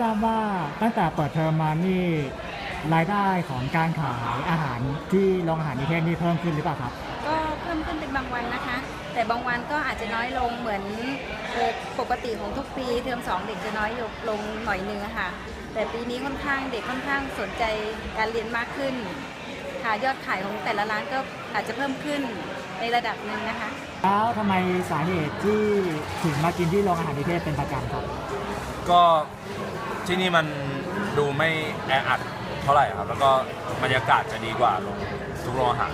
ทราบว่าตั้งแต่เปิดเทอมมานี่รายได้ของการขายอาหารที่โรงอาหารนิเทศนี่เพิ่มขึ้นหรือเปล่าครับ ก็เพิ่มขึ้นเป็นบางวันนะคะ แต่บางวันก็อาจจะน้อยลงเหมือนเอ่อปกติของทุกปีเทอมสองเด็กจะน้อยลงหน่อยนึงอะค่ะ แต่ปีนี้ค่อนข้างเด็กค่อนข้างสนใจการเรียนมากขึ้นค่ะยอดขายของแต่ละร้านก็อาจจะเพิ่มขึ้นในระดับหนึ่งนะคะ แล้วทำไมสาเหตุที่ถึงมากินที่โรงอาหารนิเทศเป็นประจำครับ ก็ ที่นี่มันดูไม่แออัดเท่าไหร่ครับ แล้วก็บรรยากาศจะดีกว่าลงทุกโรงอาหาร